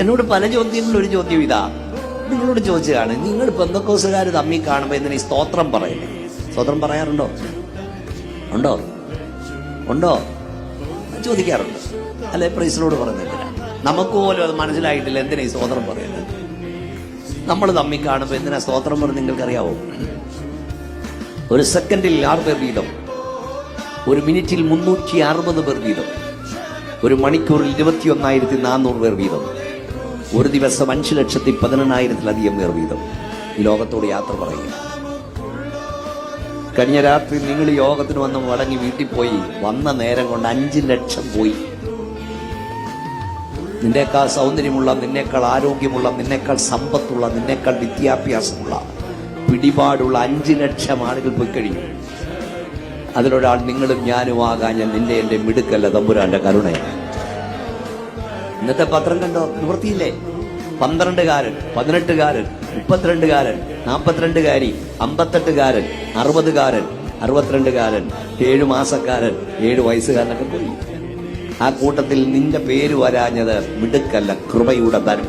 എന്നോട് പല ചോദ്യങ്ങളിൽ ഒരു ചോദ്യം ഇതാ. നിങ്ങളോട് ചോദിച്ചതാണ് നിങ്ങൾ ബന്ധക്കോസുകാർ തമ്മി കാണുമ്പോൾ എന്തിനാ ഈ സ്തോത്രം പറയുന്നത് സ്തോത്രം പറയാറുണ്ടോ? ഉണ്ടോ? ഉണ്ടോ? ചോദിക്കാറുണ്ട്. അല്ലെ പ്രൈസിനോട് പറയുന്നില്ല നമുക്ക് പോലും അത് മനസ്സിലായിട്ടില്ല എന്തിനാ ഈ സ്തോത്രം പറയുന്നത്? നമ്മൾ തമ്മി കാണുമ്പോൾ എന്തിനാ സ്തോത്രം പറഞ്ഞ് നിങ്ങൾക്കറിയാവോ? ഒരു സെക്കൻഡിൽ ആറ് പേർ വീതം. ഒരു മിനിറ്റിൽ മുന്നൂറ്റി അറുപത് പേർ വീതം. ഒരു മണിക്കൂറിൽ ഇരുപത്തിയൊന്നായിരത്തി നാനൂറ് പേർ വീതം. ഒരു ദിവസം അഞ്ച് ലക്ഷത്തി പതിനെണ്ണായിരത്തിലധികം പേർ വീതം. ലോകത്തോട് യാത്ര പറയുക. കഴിഞ്ഞ രാത്രി നിങ്ങൾ യോഗത്തിന് വന്ന് മടങ്ങി വീട്ടിൽ പോയി വന്ന നേരം കൊണ്ട് അഞ്ച് ലക്ഷം പോയി. നിന്നേക്കാൾ സൗന്ദര്യമുള്ള നിന്നേക്കാൾ ആരോഗ്യമുള്ള നിന്നേക്കാൾ സമ്പത്തുള്ള നിന്നേക്കാൾ വിദ്യാഭ്യാസമുള്ള പിടിപാടുള്ള അഞ്ച് ലക്ഷം ആളുകൾ പോയി കഴിഞ്ഞു. അതിലൊരാൾ നിങ്ങളും ഞാനും ആകാൻ ഞാൻ നിന്റെ എന്റെ മിടുക്കല്ല തമ്പുരാന്റെ കരുണയാണ്. ഇന്നത്തെ പത്രം കണ്ടോ? നിവൃത്തിയില്ലേ? പന്ത്രണ്ടുകാരൻ പതിനെട്ടുകാരൻ മുപ്പത്തിരണ്ടുകാരൻ നാൽപ്പത്തിരണ്ടുകാരി അമ്പത്തെട്ടുകാരൻ അറുപതുകാരൻ അറുപത്തിരണ്ടുകാരൻ ഏഴു മാസക്കാരൻ ഏഴു വയസ്സുകാരനൊക്കെ പോയി. ആ കൂട്ടത്തിൽ നിന്റെ പേര് വരാഞ്ഞത് മിടുക്കല്ല കൃപയുടെ ധനം